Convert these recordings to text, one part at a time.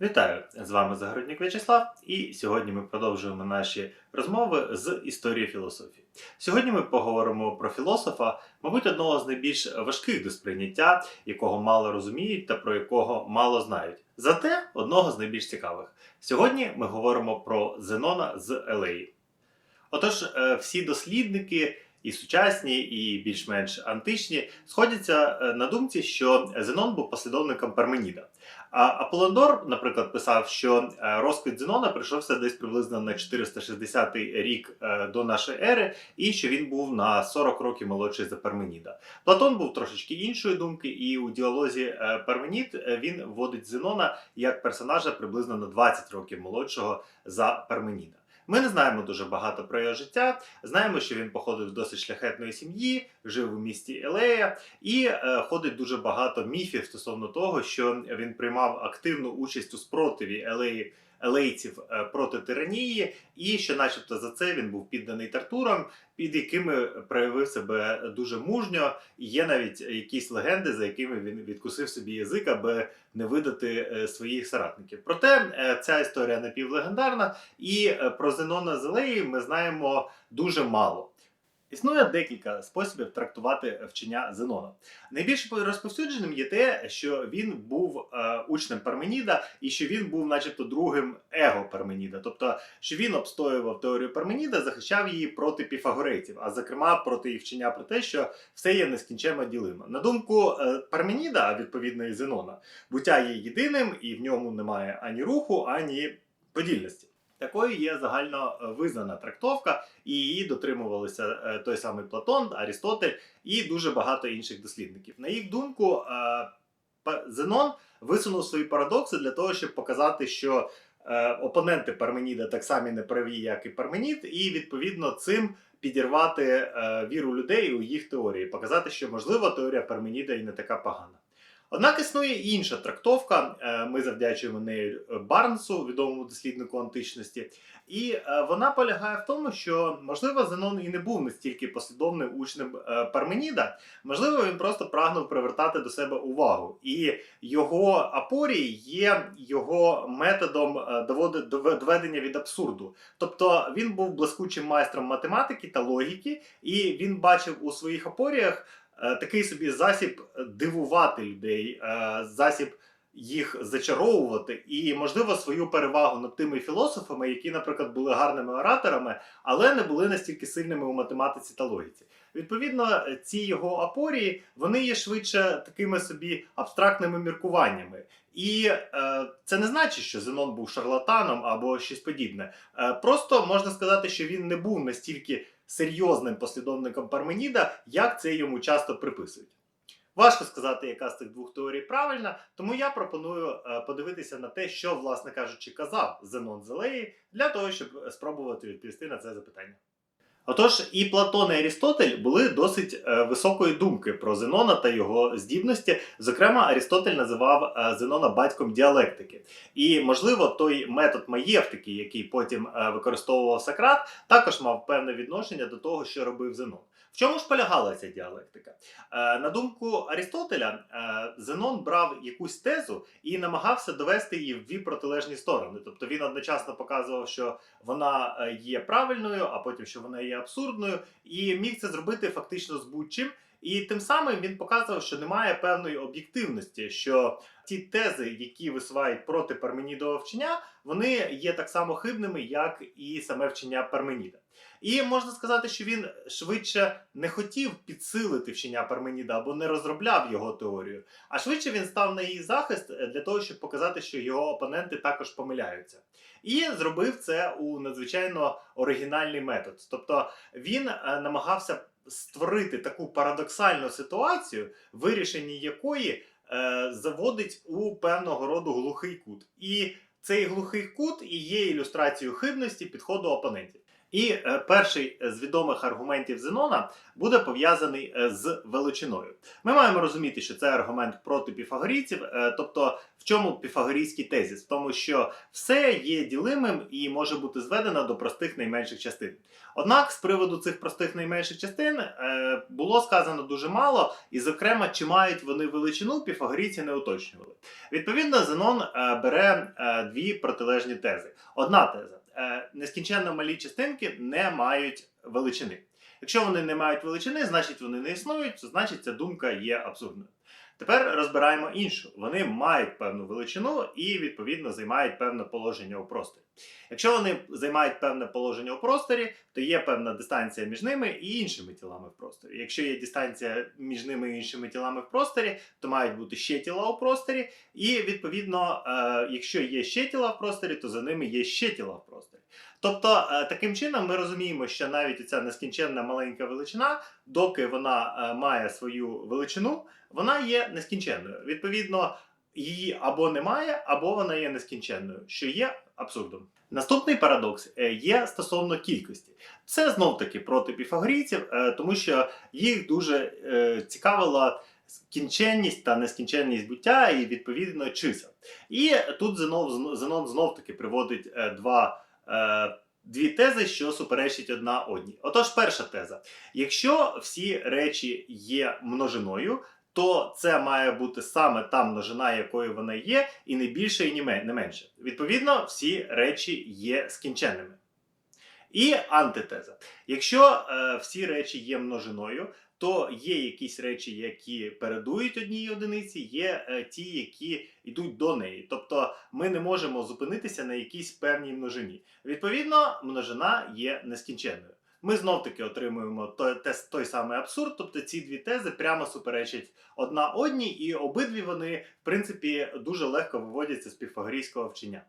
Вітаю! З вами Загороднік В'ячеслав, і сьогодні ми продовжуємо наші розмови з історії філософії. Сьогодні ми поговоримо про філософа, мабуть, одного з найбільш важких до сприйняття, якого мало розуміють та про якого мало знають. Зате одного з найбільш цікавих. Сьогодні ми говоримо про Зенона з Елеї. Отож, е, всі дослідники. І сучасні, і більш-менш античні сходяться е, на думці, що Зенон був послідовником Парменіда. А Аполлондор, наприклад, писав, що е, розквіт Зенона прийшовся десь приблизно на 460 рік е, до нашої ери, і що він був на 40 років молодший за Парменіда. Платон був трошечки іншої думки, і у діалозі Парменід він вводить Зенона як персонажа приблизно на 20 років молодшого за Парменіда. Ми не знаємо дуже багато про його життя. Знаємо, що він походив з досить шляхетної сім'ї, жив у місті Елея, і е, ходить дуже багато міфів стосовно того, що він приймав активну участь у спротиві Елеї. Елейців е, проти тиранії, і що, начебто, за це він був підданий тартурам, під якими проявив себе дуже мужньо. І є навіть якісь легенди, за якими він відкусив собі язик, аби не видати е, своїх соратників. Проте е, ця історія напівлегендарна, і про Зенона з Елеї ми знаємо дуже мало. Існує декілька способів трактувати вчення Зенона. Найбільш розповсюдженим є те, що він був е, учнем Парменіда і що він був, начебто, другим его Парменіда, тобто, що він обстоював теорію Парменіда, захищав її проти піфагорейців, а зокрема проти їх вчення про те, що все є нескінченно ділимо. На думку е, Парменіда, а відповідно і Зенона, буття є єдиним і в ньому немає ані руху, ані подільності. Такою є загально е, визнана трактовка, і її дотримувалися е, той самий Платон, Арістотель і дуже багато інших дослідників. На їх думку, е, Зенон висунув свої парадокси для того, щоб показати, що опоненти Парменіда так самі не праві, як і Парменід, і відповідно цим підірвати віру людей у їх теорії, показати, що можливо теорія Парменіда і не така погана. Однак існує інша трактовка. е, Ми завдячуємо нею Барнсу, відомому досліднику античності. І е, вона полягає в тому, що можливо Зенон і не був настільки послідовним учнем е, Парменіда, можливо, він просто прагнув привертати до себе увагу. І його апорії є його методом е, доведення від абсурду. Тобто він був блискучим майстром математики та логіки, і він бачив у своїх апоріях е, такий собі засіб дивувати людей, е, засіб їх зачаровувати, і, можливо, свою перевагу над тими філософами, які, наприклад, були гарними ораторами, але не були настільки сильними у математиці та логіці. Відповідно, ці його апорії вони є швидше такими собі абстрактними міркуваннями. І е, це не значить, що Зенон був шарлатаном або щось подібне. Е, просто можна сказати, що він не був настільки серйозним послідовником Парменіда, як це йому часто приписують. Важко сказати, яка з цих двох теорій правильна, тому я пропоную е, подивитися на те, що, власне кажучи, казав Зенон Зелеї, для того, щоб спробувати відповісти на це запитання. Отож, і Платон, і Арістотель були досить е, високої думки про Зенона та його здібності. Зокрема, Арістотель називав е, Зенона батьком діалектики. І, можливо, той метод маєвтики, який потім е, використовував Сократ, також мав певне відношення до того, що робив Зенон. Чому ж полягала ця діалектика? Е, на думку Арістотеля, е, Зенон брав якусь тезу і намагався довести її в дві протилежні сторони. Тобто він одночасно показував, що вона е, є правильною, а потім що вона є абсурдною, і міг це зробити фактично з будь-чим. І тим самим він показував, що немає певної об'єктивності, що ті тези, які висувають проти Парменідового вчення, вони є так само хибними, як і саме вчення Парменіда. І можна сказати, що він швидше не хотів підсилити вчення Парменіда або не розробляв його теорію, а швидше він став на її захист для того, щоб показати, що його опоненти також помиляються. І зробив це у надзвичайно оригінальний метод. Тобто він е, намагався створити таку парадоксальну ситуацію, вирішення якої е, заводить у певного роду глухий кут. І цей глухий кут і є ілюстрацією хибності підходу опонентів. І е, перший з відомих аргументів Зенона буде пов'язаний е, з величиною. Ми маємо розуміти, що це аргумент проти піфагорійців, е, тобто в чому піфагорійський тезіс? В тому, що все є ділимим і може бути зведено до простих найменших частин. Однак з приводу цих простих найменших частин було сказано дуже мало, і, зокрема, чи мають вони величину, піфагорійці не уточнювали. Відповідно, Зенон бере дві протилежні тези. Одна теза: нескінченно малі частинки не мають величини. Якщо вони не мають величини, значить вони не існують, значить ця думка є абсурдною. Тепер розбираємо іншу. Вони мають певну величину і відповідно займають певне положення у просторі. Якщо вони займають певне положення у просторі, то є певна дистанція між ними і іншими тілами в просторі. Якщо є дистанція між ними і іншими тілами в просторі, то мають бути ще тіла у просторі, і відповідно, е, якщо є ще тіла в просторі, то за ними є ще тіла в просторі. Тобто, е, таким чином ми розуміємо, що навіть ця нескінченна маленька величина, доки вона е, має свою величину, вона є нескінченною. Відповідно, її або немає, або вона є нескінченною, що є абсурдом. Наступний парадокс е, є стосовно кількості. Це знов таки проти піфагорійців, е, тому що їх дуже цікавила кінченність та нескінченність буття і відповідно чисел. І тут Зенон, знов таки приводить два. Дві тези, що суперечать одна одній. Отож, перша теза: якщо всі речі є множиною, то це має бути саме та множина, якою вона є, і не більше, і не менше. Відповідно, всі речі є скінченними. І антитеза. Якщо е, всі речі є множиною, то є якісь речі, які передують одній одиниці, є е, ті, які йдуть до неї. Тобто ми не можемо зупинитися на якійсь певній множині. Відповідно, множина є нескінченною. Ми знов таки отримуємо той, той самий абсурд, тобто ці дві тези прямо суперечать одна одній, і обидві вони, в принципі, дуже легко виводяться з піфагорійського вчення.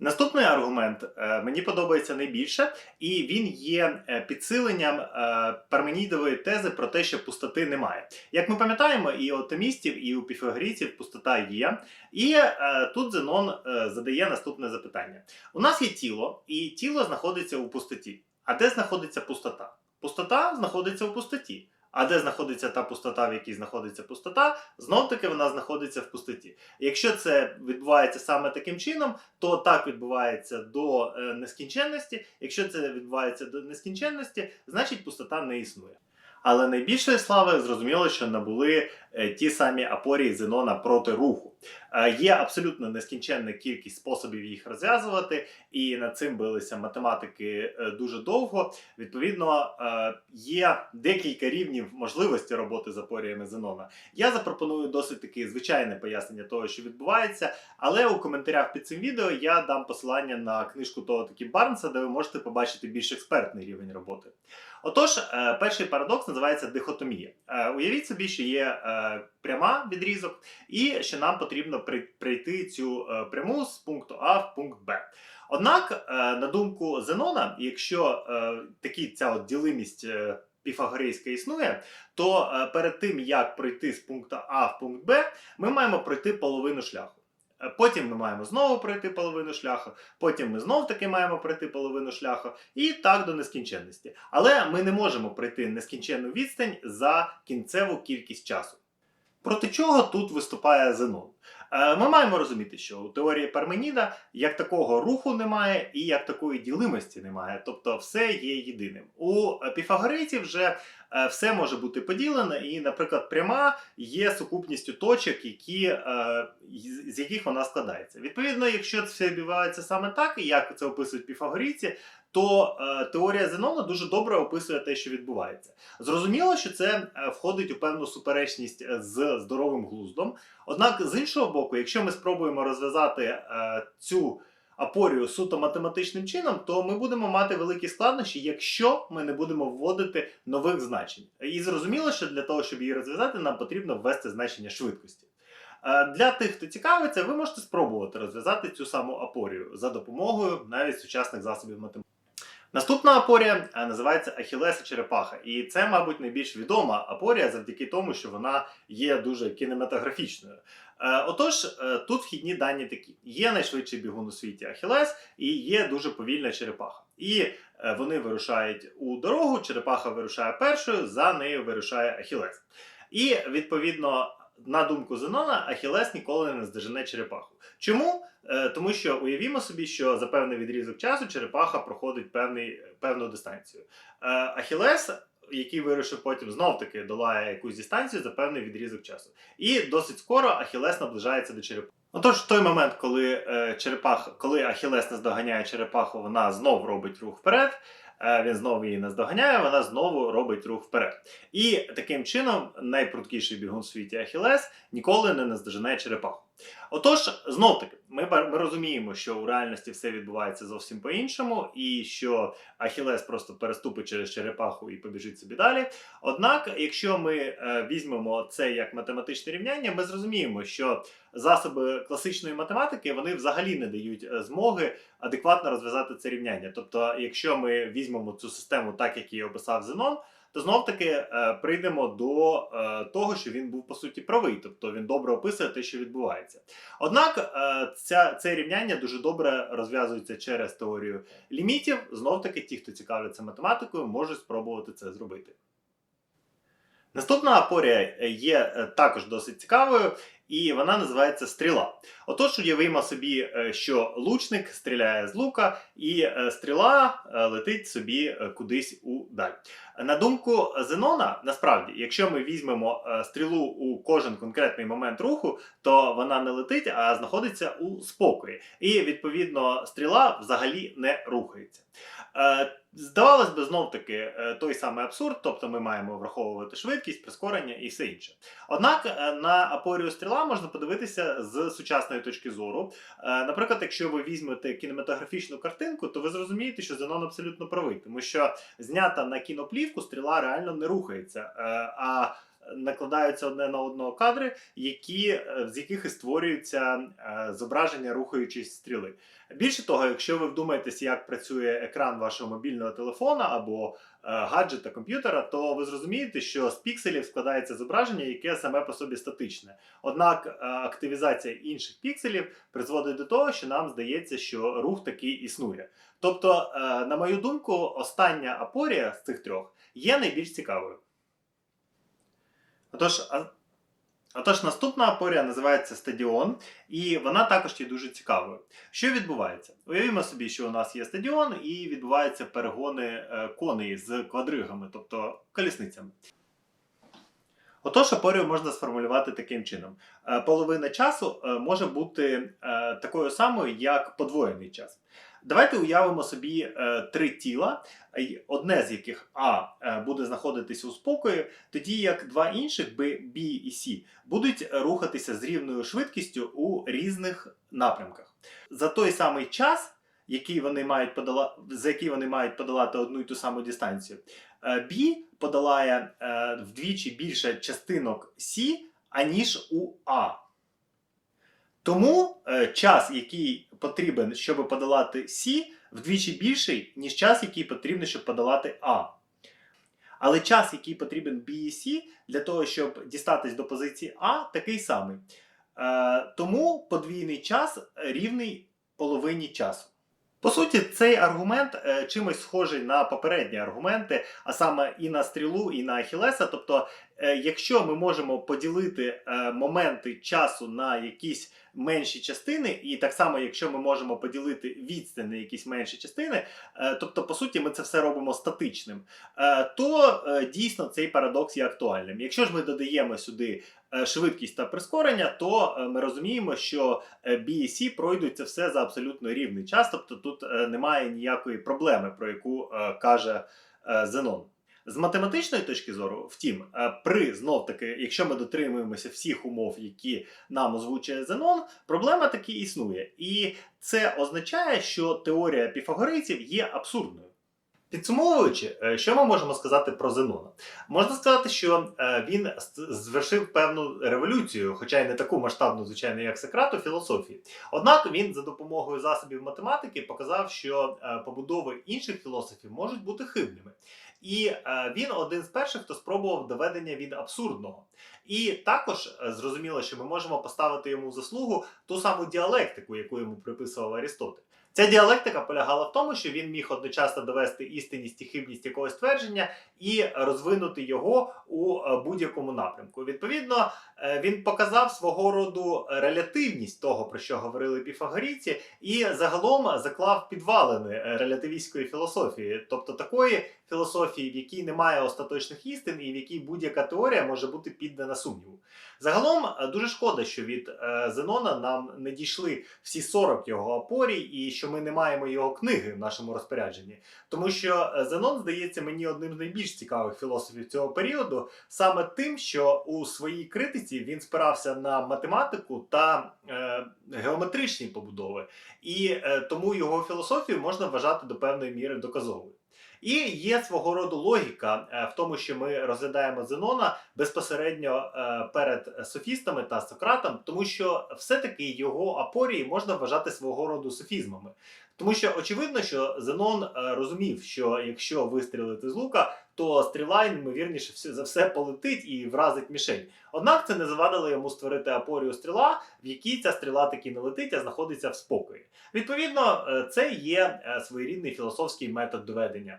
Наступний аргумент е, мені подобається найбільше, і він є е, підсиленням е, парменідової тези про те, що пустоти немає. Як ми пам'ятаємо, і у томістів, і у піфагорійців пустота є. І тут Зенон задає наступне запитання: у нас є тіло, і тіло знаходиться у пустоті. А де знаходиться пустота? Пустота знаходиться у пустоті. А де знаходиться та пустота, в якій знаходиться пустота, знов таки вона знаходиться в пустоті. Якщо це відбувається саме таким чином, то так відбувається до е, нескінченності. Якщо це відбувається до нескінченності, значить пустота не існує. Але найбільшої слави зрозуміло, що набули е, ті самі апорії Зенона проти руху. Е, є абсолютно нескінченна кількість способів їх розв'язувати, і над цим билися математики е, дуже довго. Відповідно, є декілька рівнів можливості роботи з апоріями Зенона. Я запропоную досить таки звичайне пояснення того, що відбувається, але у коментарях під цим відео я дам посилання на книжку того таки Барнса, де ви можете побачити більш експертний рівень роботи. Отож, е, перший парадокс називається дихотомія. Е, Уявіть собі, що є е, пряма відрізок, і що нам потрібно прийти цю пряму з пункту А в пункт Б. Однак, на думку Зенона, якщо такі ця от ділимість піфагорейська існує, то перед тим як пройти з пункту А в пункт Б, ми маємо пройти половину шляху. Е, Потім ми маємо знову пройти половину шляху, потім ми знов таки маємо пройти половину шляху, і так до нескінченності. Але ми не можемо пройти нескінченну відстань за кінцеву кількість часу. Проти чого тут виступає Зенон? Е, Ми маємо розуміти, що у теорії Парменіда як такого руху немає і як такої ділимості немає, тобто все є єдиним. У піфагорейців вже е, все може бути поділене, і, наприклад, пряма є сукупністю точок, які, е, з- яких вона складається. Відповідно, якщо це відбувається саме так, як це описують піфагорійці, то е, теорія Зенона дуже добре описує те, що відбувається. Зрозуміло, що це е, входить у певну суперечність е, з здоровим глуздом. Однак, з іншого боку, якщо ми спробуємо розв'язати цю апорію суто математичним чином, то ми будемо мати великі складнощі, якщо ми не будемо вводити нових значень. І зрозуміло, що для того, щоб її розв'язати, нам потрібно ввести значення швидкості. Для тих, хто цікавиться, ви можете спробувати розв'язати цю саму апорію за допомогою навіть сучасних засобів математики. Наступна апорія е, називається Ахілеса черепаха, і це, мабуть, найбільш відома апорія завдяки тому, що вона є дуже кінематографічною. Е, Отож, е, тут вхідні дані такі: є найшвидший бігун у світі Ахілес і є дуже повільна черепаха. І вони вирушають у дорогу, черепаха вирушає першою, за нею вирушає Ахілес. І відповідно, на думку Зенона, Ахілес ніколи не наздожене черепаху. Чому? Е, Тому що уявімо собі, що за певний відрізок часу черепаха проходить певний, певну дистанцію. Е, Ахілес, який вирішив потім знов-таки долає якусь дистанцію за певний відрізок часу. І досить скоро Ахілес наближається до черепахи. Отож, в той момент, коли е, черепах, коли Ахілес наздоганяє черепаху, вона знов робить рух вперед. Він знову її наздоганяє, вона знову робить рух вперед. І таким чином найпрудкіший бігун в світі Ахілес ніколи не наздожене черепаху. Отож, знов таки, ми, ми розуміємо, що у реальності все відбувається зовсім по-іншому, і що Ахілес просто переступить через черепаху і побіжить собі далі. Однак, якщо ми е, візьмемо це як математичне рівняння, ми зрозуміємо, що засоби класичної математики вони взагалі не дають е, змоги адекватно розв'язати це рівняння. Тобто, якщо ми візьмемо цю систему так, як її описав Зенон, то знов таки е, прийдемо до е, того, що він був по суті правий, тобто він добре описує те, що відбувається. Однак е, ця, це рівняння дуже добре розв'язується через теорію лімітів. Знов таки, ті, хто цікавляться математикою, можуть спробувати це зробити. Наступна апорія є е, також досить цікавою, і вона називається стріла. Отож, уявимо собі, е, що лучник стріляє з лука, і е, стріла е, летить собі е, кудись у даль. На думку Зенона, насправді, якщо ми візьмемо е, стрілу у кожен конкретний момент руху, то вона не летить, а знаходиться у спокої. І відповідно стріла взагалі не рухається. Е, Здавалось би, знов таки е, той самий абсурд, тобто ми маємо враховувати швидкість, прискорення і все інше. Однак е, на апорію стріла можна подивитися з сучасної точки зору. Наприклад, якщо ви візьмете кінематографічну картинку, то ви зрозумієте, що Зенон абсолютно правий, тому що знята на кіноплівку стріла реально не рухається, а накладаються одне на одного кадри, які, е, з яких і створюються е, зображення рухаючої стріли. Більше того, якщо ви вдумаєтесь, як працює екран вашого мобільного телефона або е, гаджета комп'ютера, то ви зрозумієте, що з пікселів складається зображення, яке саме по собі статичне. Однак активізація інших пікселів призводить до того, що нам здається, що рух такий існує. Тобто, на мою думку, остання апорія з цих трьох є найбільш цікавою. Отож, а- отож, наступна апорія називається стадіон, і вона також є дуже цікавою. Що відбувається? Уявімо собі, що у нас є стадіон, і відбуваються перегони е, коней з квадригами, тобто колісницями. Отож, апорію можна сформулювати таким чином: Е, половина часу е, може бути такою самою, як подвоєний час. Давайте уявимо собі е, три тіла, одне з яких А е, буде знаходитися у спокої, тоді як два інших Б, Б і С будуть рухатися з рівною швидкістю у різних напрямках. За той самий час, який вони мають подола... за який вони мають подолати одну і ту саму дистанцію, е, Б подолає вдвічі більше частинок С, аніж у А. Тому е, час, який потрібен, щоб подолати С, вдвічі більший, ніж час, який потрібен, щоб подолати А. Але час, який потрібен B і C, для того, щоб дістатись до позиції А, такий самий. Е, тому подвійний час рівний половині часу. По суті, цей аргумент е, чимось схожий на попередні аргументи, а саме і на стрілу, і на Ахілеса. Тобто, е, якщо ми можемо поділити е, моменти часу на якісь менші частини, і так само, якщо ми можемо поділити відстань на якісь менші частини, тобто, по суті, ми це все робимо статичним, то дійсно цей парадокс є актуальним. Якщо ж ми додаємо сюди швидкість та прискорення, то е, ми розуміємо, що е, B і C пройдуть це все за абсолютно рівний час, тобто тут е, немає ніякої проблеми, про яку е, каже е, Зенон. З математичної точки зору, втім, е, при знов таки, якщо ми дотримуємося всіх умов, які нам озвучує Зенон, проблема таки існує. І це означає, що теорія піфагорейців є абсурдною. Підсумовуючи, е, що ми можемо сказати про Зенона? Можна сказати, що е, він звершив певну революцію, хоча й не таку масштабну, звичайно, як Сократ у філософії. Однак він за допомогою засобів математики показав, що е, побудови інших філософів можуть бути хибними. І він один з перших, хто спробував доведення від абсурдного. І також зрозуміло, що ми можемо поставити йому в заслугу ту саму діалектику, яку йому приписував Арістотель. Ця діалектика полягала в тому, що він міг одночасно довести істинність і хибність якогось твердження і розвинути його у е, будь-якому напрямку. Відповідно, е, він показав свого роду релятивність того, про що говорили піфагорійці, і загалом заклав підвалини е, релятивістської філософії, тобто такої філософії, в якій немає остаточних істин і в якій будь-яка теорія може бути піддана сумніву. Загалом е, дуже шкода, що від е, Зенона нам не дійшли всі 40 його опорій, і що ми не маємо його книги в нашому розпорядженні. Тому що е, Зенон здається мені одним з найбільш цікавих філософів цього періоду, саме тим, що у своїй критиці він спирався на математику та е, геометричні побудови, і е, тому його філософію можна вважати до певної міри доказовою. І є свого роду логіка е, в тому, що ми розглядаємо Зенона безпосередньо е, перед софістами та Сократом, тому що все-таки його апорії можна вважати свого роду софізмами. Тому що очевидно, що Зенон е, розумів, що якщо вистрілити з лука, то стріла ймовірніше за все полетить і вразить мішень. Однак це не завадило йому створити апорію стріла, в якій ця стріла таки не летить, а знаходиться в спокої. Відповідно, це є своєрідний філософський метод доведення.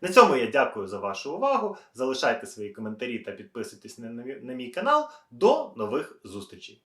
На цьому я дякую за вашу увагу. Залишайте свої коментарі та підписуйтесь на, мій канал. До нових зустрічей!